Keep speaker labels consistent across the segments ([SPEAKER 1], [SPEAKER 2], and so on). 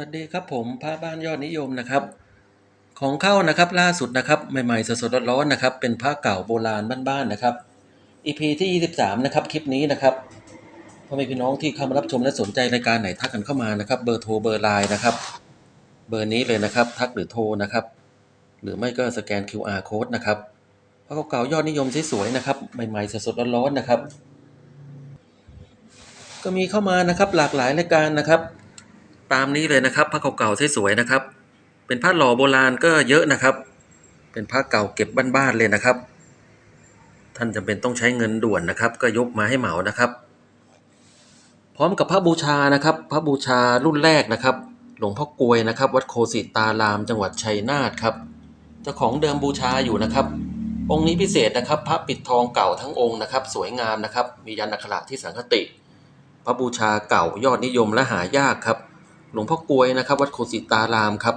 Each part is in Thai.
[SPEAKER 1] วัสดีครับผมพระบ้านยอดนิยมนะครับ ของเข้านะครับล่าสุดนะครับใหม่ๆสดๆร้อนๆนะครับ เป็นพระเก่าโบราณบ้านๆนะครับ EP ที่ 23 นะครับคลิปนี้นะครับพ่อแม่พี่น้องที่เข้ามารับชมและสนใจรายการไหนทักกันเข้ามานะครับเบอร์โทรเบอร์ไลน์นะครับ เบอร์นี้เลยนะครับ ทักหรือโทรนะครับ หรือไม่ก็สแกน QR code นะครับพระเก่าๆยอดนิยมสวยๆนะครับใหม่ๆสดๆร้อนๆนะครับ ก็มีเข้ามานะครับหลากหลายรายการนะครับ ตามนี้เลยนะครับพระเก่าๆสวยๆนะครับ เป็นผ้าหล่อโบราณก็เยอะนะครับ เป็นผ้าเก่าเก็บบ้านๆเลยนะครับ ท่านจำเป็นต้องใช้เงินด่วนนะครับ ก็ยกมาให้เหมานะครับ พร้อมกับพระบูชานะครับ พระบูชารุ่นแรกนะครับ หลวงพ่อกลวยนะครับ วัดโคสิตาราม จังหวัดชัยนาทครับเจ้าของเดิมบูชาอยู่นะครับ องค์นี้พิเศษนะครับ พระปิดทองเก่าทั้งองค์นะครับ สวยงามนะครับ มียันอักขระที่สังคติ พระบูชาเก่ายอดนิยมและหายากครับ หลวงพ่อกลวยนะครับ วัดโคสิตารามครับ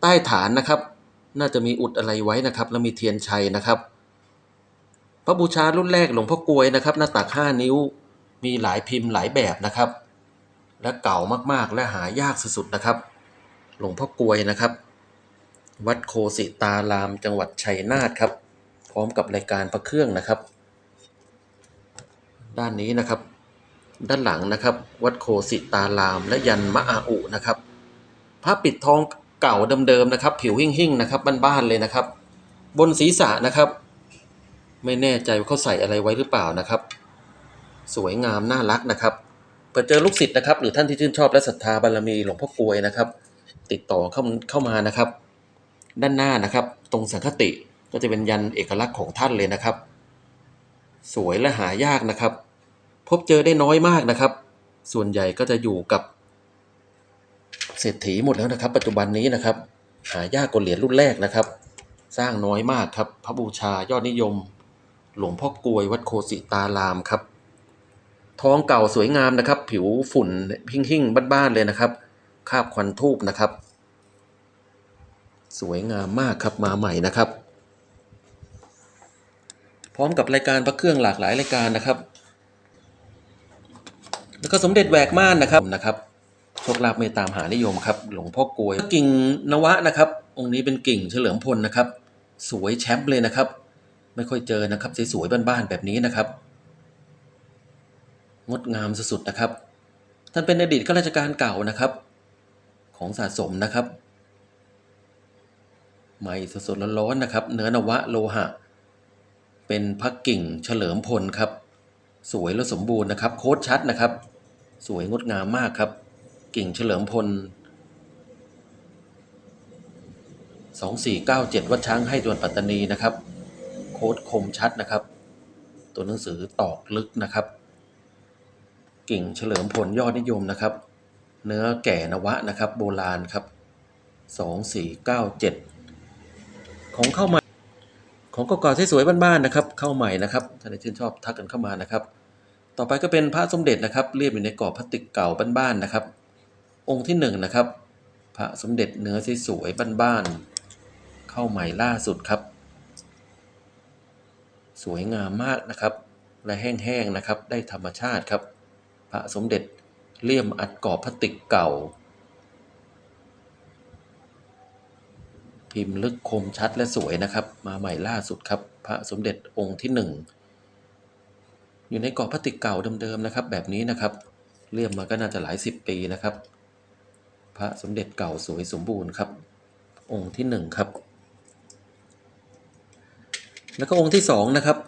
[SPEAKER 1] ใต้ฐานนะครับ น่าจะมีอุดอะไรไว้นะครับ แล้วมีเทียนชัยนะครับ พระบูชารุ่นแรกหลวงพ่อกลวยนะครับ หน้าตัก5นิ้วมีหลายพิมพ์หลายแบบนะครับ และเก่ามากๆและหายากสุดๆนะครับ หลวงพ่อกลวยนะครับ วัดโคสิตารามจังหวัดชัยนาทครับ พร้อมกับรายการพระเครื่องนะครับ ด้านนี้นะครับ ด้านหลังนะครับ วัดโคสิตาราม และยันมะอาอุนะครับพระปิดทองเก่าเดิมๆนะครับ ผิวหิ่งๆนะครับบ้านๆเลยนะครับ บนศีรษะนะครับ ไม่แน่ใจว่าเขาใส่อะไรไว้หรือเปล่านะครับ สวยงามน่ารักนะครับเปิดเจอลูกศิษย์นะครับ หรือท่านที่ชื่นชอบและศรัทธาบารมีหลวงพ่อกลวยนะครับ ติดต่อเข้าเข้ามานะครับ ด้านหน้านะครับ ตรงสังคติก็จะเป็นยันเอกลักษณ์ของท่านเลยนะครับ สวยและหายากนะครับ พบเจอได้น้อยมากนะครับ ส่วนใหญ่ก็จะอยู่กับ เศรษฐีหมดแล้วนะครับ ปัจจุบันนี้นะครับ หายากกว่าเหรียญรุ่นแรกนะครับ สร้างน้อยมากครับ พระบูชายอดนิยม หลวงพ่อกลวยวัดโคสิตารามครับ ทองเก่าสวยงามนะครับ ผิวฝุ่นหิ่งๆบ้านๆเลยนะครับ คาบควันทูบนะครับ สวยงามมากครับมาใหม่นะครับ พร้อมกับรายการพระเครื่องหลากหลายรายการนะครับ แล้วก็สมเด็จแหวกม่านนะครับนะครับโชคลาภเมตตามหานิยมครับ หลวงพ่อกลวยกิ่งนวะนะครับ องค์นี้เป็นกิ่งเฉลิมพลนะครับ สวยแชมป์เลยนะครับ ไม่ค่อยเจอนะครับสวยๆบ้านๆแบบนี้นะครับ งดงามสุดๆนะครับ ท่านเป็นอดีตข้าราชการเก่านะครับ ของสะสมนะครับใหม่สดๆร้อนๆนะครับ เนื้อนวะโลหะ เป็นพักกิ่งเฉลิมพลครับ สวยและสมบูรณ์นะครับ โค้ดชัดนะครับ สวยงดงามมากครับ กิ่งเฉลิมพล 2497 วัดช้างให้ดวนปัตตานีนะครับ โค้ดคมชัดนะครับ ตัวหนังสือตอกลึกนะครับ กิ่งเฉลิมพลยอดนิยมนะครับ เนื้อแก่นวะนะครับ โบราณครับ 2497 ของเข้ามา ของเก่าๆที่สวยบ้านๆนะครับ เข้าใหม่นะครับถ้าใครชื่นชอบทักกันเข้ามานะครับ ต่อไปก็เป็นพระสมเด็จนะครับ เรียบอยู่ในกรอบพลาสติกเก่าบ้านๆนะครับ องค์ที่หนึ่งนะครับ พระสมเด็จเนื้อสวยๆบ้านๆเข้าใหม่ล่าสุดครับ สวยงามมากนะครับ และแห้งๆนะครับ ได้ธรรมชาติครับ พระสมเด็จเลี่ยมอัดกรอบพลาสติกเก่า พิมพ์ลึกคมชัดและสวยนะครับ มาใหม่ล่าสุดครับ พระสมเด็จองค์ที่หนึ่งอยู่ในกรอบพลาสติกเก่าเดิมๆนะครับ แบบนี้นะครับเลี่ยมมาก็น่าจะหลายสิบปีนะครับ พระสมเด็จเก่าสวยสมบูรณ์ครับ องค์ที่หนึ่งครับ แล้วก็องค์ที่สองนะครับ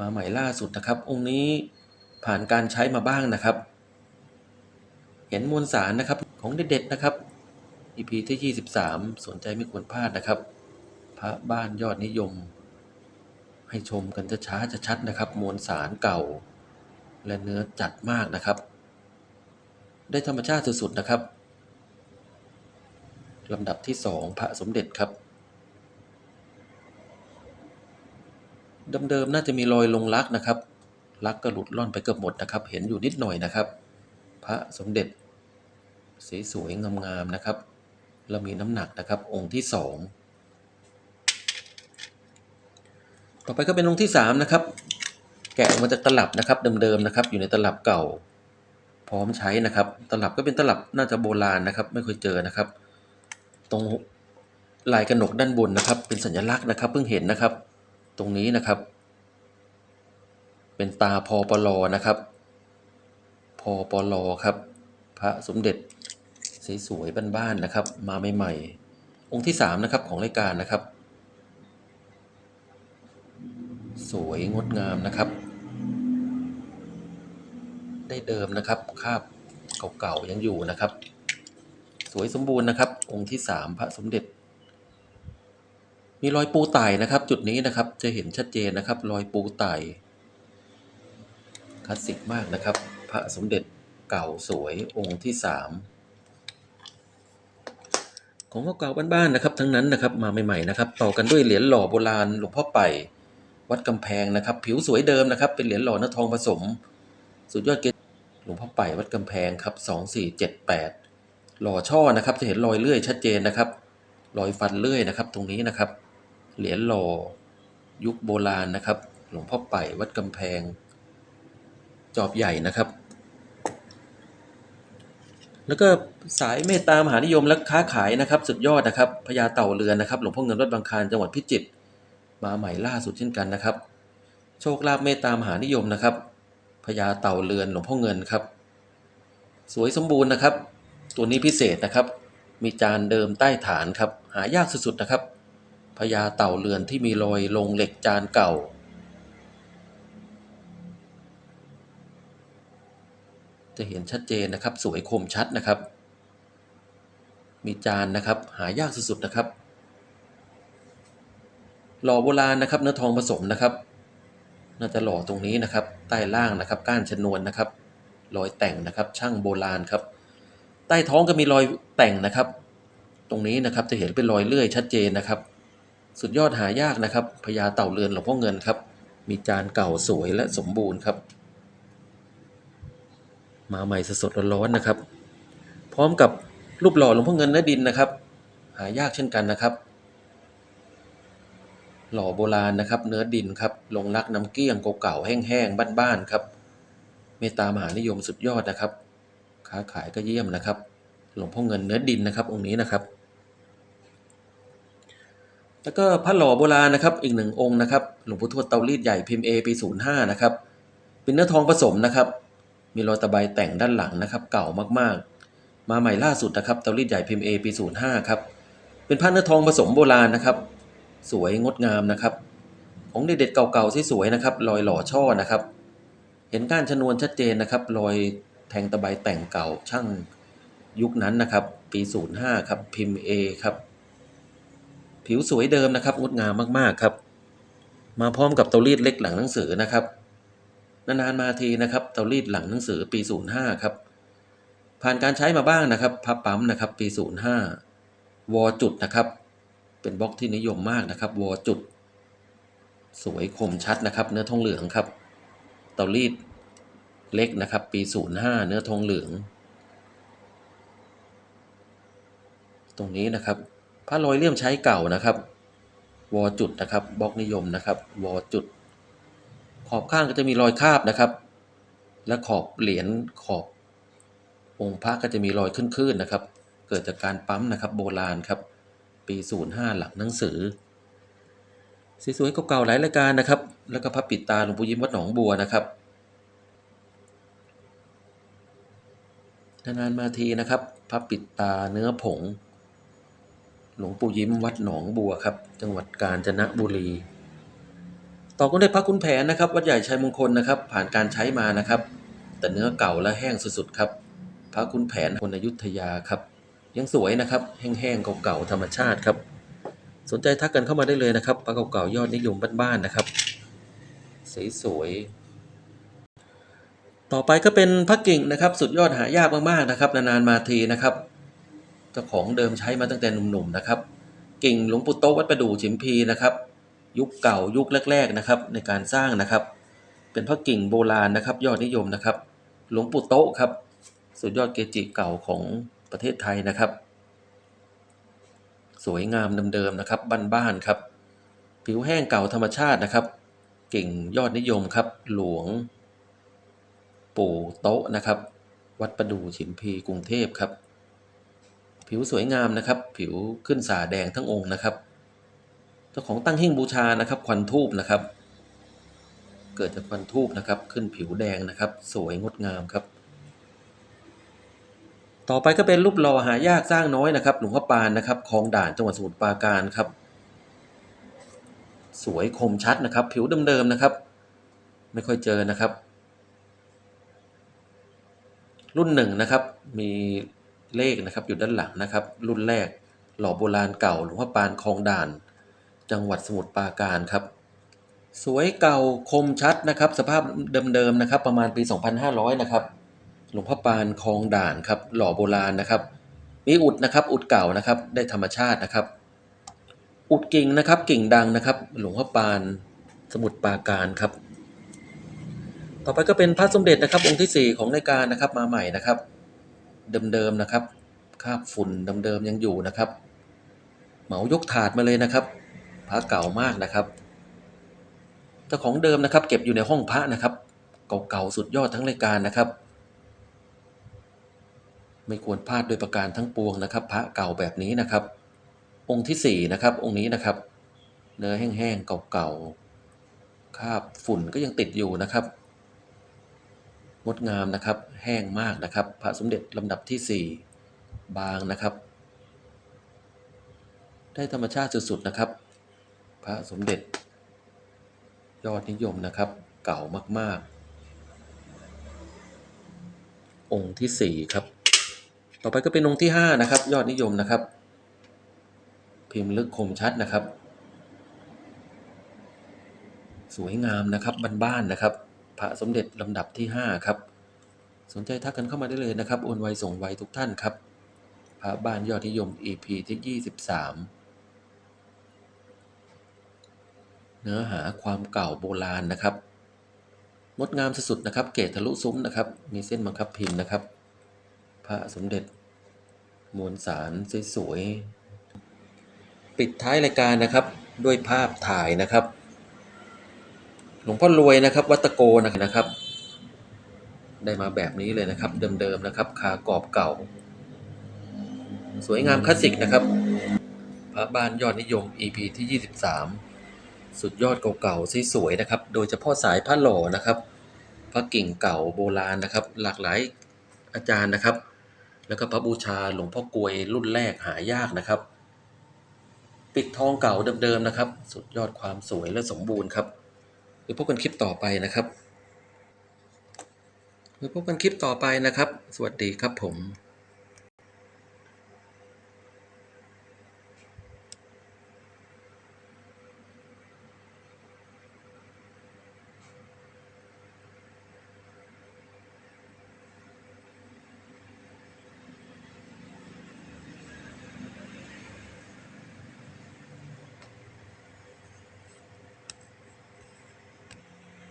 [SPEAKER 1] มาใหม่ล่าสุดนะครับ องค์นี้ผ่านการใช้มาบ้างนะครับ เห็นมวลสารนะครับของเด็ดๆนะครับ EP ที่ 23 สนใจไม่ควรพลาดนะครับ พระบ้านยอดนิยม ให้ชมกันจะช้าจะชัดนะครับ มวลสารเก่า และเนื้อจัดมากนะครับ ได้ธรรมชาติสุดๆนะครับลำดับที่ 2 พระสมเด็จครับเดิมๆน่าจะมีรอยลงลักนะครับ ลักก็หลุดล่อนไปเกือบหมดนะครับ เห็นอยู่นิดหน่อยนะครับ พระสมเด็จสวยๆงามๆนะครับ แล้วมีน้ำหนักนะครับองค์ที่สองต่อไปก็เป็นองค์ที่สามนะครับ แกะออกมาจากตลับนะครับเดิมๆนะครับ อยู่ในตลับเก่าพพร้อมใช้นะครับ ตลับก็เป็นตลับน่าจะโบราณนะครับ ไม่เคยเจอนะครับ ตรงลายกระหนกด้านบนนะครับ เป็นสัญลักษณ์นะครับ เพิ่งเห็นนะครับ ตรงนี้นะครับ เป็นตาพอปลอนะครับพอปลอครับ พระสมเด็จ สสวยๆบ้านๆนะครับ มาใหม่ๆองค์ที่สามนะครับของรายการนะครับ สวยงดงามนะครับ ได้เดิมนะครับคาบเก่าๆยังอยู่นะครับ สวยสมบูรณ์นะครับ องค์ที่สามพระสมเด็จ มีรอยปูไต่นะครับ จุดนี้นะครับจะเห็นชัดเจนนะครับ รอยปูไต่คลาสสิกมากนะครับ พระสมเด็จเก่าสวยองค์ที่สาม ของเก่าๆบ้านๆนะครับ ทั้งนั้นนะครับมาใหม่ๆนะครับต่อกันด้วยเหรียญหล่อโบราณหลวงพ่อไปวัดกำแพงนะครับ ผิวสวยเดิมนะครับ เป็นเหรียญหล่อเนื้อทองผสม สุดยอดเกจหลวงพ่อไปวัดกำแพงครับสองสี่เจ็ดแปดหล่อช่อนะครับ จะเห็นรอยเลื่อยชัดเจนนะครับ รอยฟันเลื่อยนะครับ ตรงนี้นะครับ เหรียญหล่อยุคโบราณนะครับ หลวงพ่อไปวัดกำแพง จอบใหญ่นะครับ แล้วก็สายเมตตามหานิยมและค้าขายนะครับ สุดยอดนะครับพญาเต่าเรือนนะครับ หลวงพ่อเงินวัดบางคานจังหวัดพิจิตรมาใหม่ล่าสุดเช่นกันนะครับ โชคลาภเมตตามหานิยมนะครับพญาเต่าเรือนหลวงพ่อเงินครับ สวยสมบูรณ์นะครับ ตัวนี้พิเศษนะครับ มีจานเดิมใต้ฐานครับ หายากสุดๆนะครับพญาเต่าเรือนที่มีรอยลงเหล็กจานเก่า จะเห็นชัดเจนนะครับ สวยคมชัดนะครับ มีจานนะครับ หายากสุดๆนะครับ หล่อโบราณนะครับ เนื้อทองผสมนะครับ น่าจะหล่อตรงนี้นะครับ ใต้ล่างนะครับ ก้านชนวนนะครับ รอยแต่งนะครับ ช่างโบราณครับ ใต้ท้องก็มีรอยแต่งนะครับ ตรงนี้นะครับจะเห็นเป็นรอยเลื่อยชัดเจนนะครับ สุดยอดหายากนะครับพญาเต่าเรือนหลวงพ่อเงินครับ มีจานเก่าสวยและสมบูรณ์ครับ มาใหม่สดๆร้อนๆนะครับ พร้อมกับรูปหล่อหลวงพ่อเงินเนื้อดินนะครับ หายากเช่นกันนะครับ หล่อโบราณนะครับ เนื้อดินครับลงรักน้ำเกลี้ยงเก่าๆแห้งๆบ้านๆครับเมตตามหานิยมสุดยอดนะครับ ค้าขายก็เยี่ยมนะครับ หลวงพ่อเงินเนื้อดินนะครับ องค์นี้นะครับ แล้วก็พระหล่อโบราณนะครับ อีกหนึ่งองค์นะครับ หลวงปู่ทวดเตารีดใหญ่พิมพ์ A ปี05นะครับ เป็นเนื้อทองผสมนะครับ มีรอยตะไบแต่งด้านหลังนะครับ เก่ามากๆ มาใหม่ล่าสุดนะครับเตารีดใหญ่พิมพ์ A ปี 05 ครับ เป็นพระเนื้อทองผสมโบราณนะครับ สวยงดงามนะครับ ของเด็ดๆเก่าๆที่สวยนะครับรอยหล่อช่อนะครับ เห็นก้านชนวนชัดเจนนะครับรอยแทงตะไบแต่งเก่าช่างยุคนั้นนะครับ ปี 05 ครับพิมพ์ A ครับผิวสวยเดิมนะครับงดงามมากๆครับ มาพร้อมกับเตารีดเล็กหลังหนังสือนะครับ นานๆมาทีนะครับเตารีดหลังหนังสือปี 05 ครับ ผ่านการใช้มาบ้างนะครับพับปั๊มนะครับปี 05 วอจุดนะครับ เป็นบล็อกที่นิยมมากนะครับ วอจุด สวยคมชัดนะครับ เนื้อทองเหลืองครับ เตารีดเล็กนะครับ ปี 05 เนื้อทองเหลือง ตรงนี้นะครับผ้าลอยเลี่ยมใช้เก่านะครับ วอจุดนะครับบล็อกนิยมนะครับ วอจุด ขอบข้างก็จะมีรอยคาบนะครับ และขอบเหรียญขอบองค์พระก็จะมีรอยขึ้นๆนะครับ เกิดจากการปั๊มนะครับ โบราณครับ ปี 05 หลังหนังสือสวยๆเก่าๆหลายรายการนะครับ แล้วก็พระปิดตาหลวงปู่ยิ้มวัดหนองบัวนะครับนานๆมาทีนะครับพระปิดตาเนื้อผง หลวงปู่ยิ้มวัดหนองบัวครับ จังหวัดกาญจนบุรี ต่อก็ได้พระคุณแผนนะครับ วัดใหญ่ชัยมงคลนะครับ ผ่านการใช้มานะครับ แต่เนื้อเก่าและแห้งสุดๆครับ พระคุณแผนคนอยุธยาครับ ยังสวยนะครับ แห้งๆเก่าๆธรรมชาติครับ สนใจทักกันเข้ามาได้เลยนะครับพระเก่าๆยอดนิยมบ้านๆนะครับสวยๆต่อไปก็เป็นพระกิ่งนะครับ สุดยอดหายากมากๆนะครับ นานๆมาทีนะครับเจ้าของเดิมใช้มาตั้งแต่หนุ่มๆนะครับ กิ่งหลวงปู่โตะวัดประดู่ฉิมพีนะครับ ยุคเก่ายุคแรก ๆนะครับ ในการสร้างนะครับ เป็นพระกิ่งโบราณนะครับ ยอดนิยมนะครับ หลวงปู่โตะครับ สุดยอดเกจิเก่าของประเทศไทยนะครับ สวยงามเดิมๆนะครับบ้านๆครับ ผิวแห้งเก่าธรรมชาตินะครับ กิ่งยอดนิยมครับ หลวง ปู่โตะนะครับ วัดประดู่ฉิมพีกรุงเทพครับ ผิวสวยงามนะครับ ผิวขึ้นสาแดงทั้งองค์นะครับ เจ้าของตั้งหิ้งบูชานะครับควันทูบนะครับ เกิดจากควันทูบนะครับ ขึ้นผิวแดงนะครับ สวยงดงามครับ ต่อไปก็เป็นรูปหล่อหายากสร้างน้อยนะครับ หลวงพ่อปานนะครับคลองด่านจังหวัดสมุทรปราการครับ สวยคมชัดนะครับ ผิวเดิมๆนะครับ ไม่ค่อยเจอนะครับ รุ่นหนึ่งนะครับมีเลขนะครับอยู่ด้านหลังนะครับ รุ่นแรกหล่อโบราณเก่าหลวงพ่อปานคลองด่าน จังหวัดสมุทรปราการครับ สวยเก่าคมชัดนะครับ สภาพเดิมๆนะครับ ประมาณปี 2500 นะครับหลวงพ่อปานคลองด่านครับ หล่อโบราณนะครับ มีอุดนะครับอุดเก่านะครับ ได้ธรรมชาตินะครับ อุดกิ่งนะครับกิ่งดังนะครับ หลวงพ่อปานสมุทรปราการครับ ต่อไปก็เป็นพระสมเด็จนะครับ องค์ที่ 4 ของรายการนะครับมาใหม่นะครับ เดิมๆนะครับคาบฝุ่นเดิมๆยังอยู่นะครับ เหมายกถาดมาเลยนะครับ พระเก่ามากนะครับเจ้าของเดิมนะครับ เก็บอยู่ในห้องพระนะครับ เก่าๆสุดยอดทั้งรายการนะครับ ไม่ควรพลาดโดยประการทั้งปวงนะครับ พระเก่าแบบนี้นะครับ องค์ที่สี่นะครับ องค์นี้นะครับ เนื้อแห้งๆเก่าๆคราบฝุ่นก็ยังติดอยู่นะครับงดงามนะครับ แห้งมากนะครับ พระสมเด็จลำดับที่สี่บางนะครับ ได้ธรรมชาติสุดๆนะครับ พระสมเด็จ ยอดนิยมนะครับ เก่ามาก ๆ องค์ที่สี่ครับ ต่อไปก็เป็นองค์ที่ห้านะครับ ยอดนิยมนะครับ พิมพ์ลึกคมชัดนะครับ สวยงามนะครับบ้านๆนะครับ พระสมเด็จลำดับที่ห้าครับ สนใจทักกันเข้ามาได้เลยนะครับโอนไวส่งไวทุกท่านครับพระบ้านยอดนิยม EP ที่ 23 เนื้อหาความเก่าโบราณนะครับ งดงามสุดๆนะครับ เกตทะลุซุ้มนะครับ มีเส้นบังคับพิมพ์นะครับ พระสมเด็จมวลสารสวยๆ ปิดท้ายรายการนะครับด้วยภาพถ่ายนะครับ หลวงพ่อรวยนะครับ วัตโกนะครับ ได้มาแบบนี้เลยนะครับ เดิมๆนะครับ คากรอบเก่า สวยงามคลาสสิกนะครับ พระบ้านยอดนิยม EP ที่ 23 สุดยอดเก่าๆสวยๆนะครับ โดยเฉพาะสายพระหล่อนะครับพระกิ่งเก่าโบราณนะครับ หลากหลายอาจารย์นะครับ แล้วก็พระบูชาหลวงพ่อกลวยรุ่นแรกหายากนะครับ ปิดทองเก่าเดิมๆนะครับ สุดยอดความสวยและสมบูรณ์ครับไว้พบกันคลิปต่อไปนะครับไว้พบกันคลิปต่อไปนะครับ สวัสดีครับผม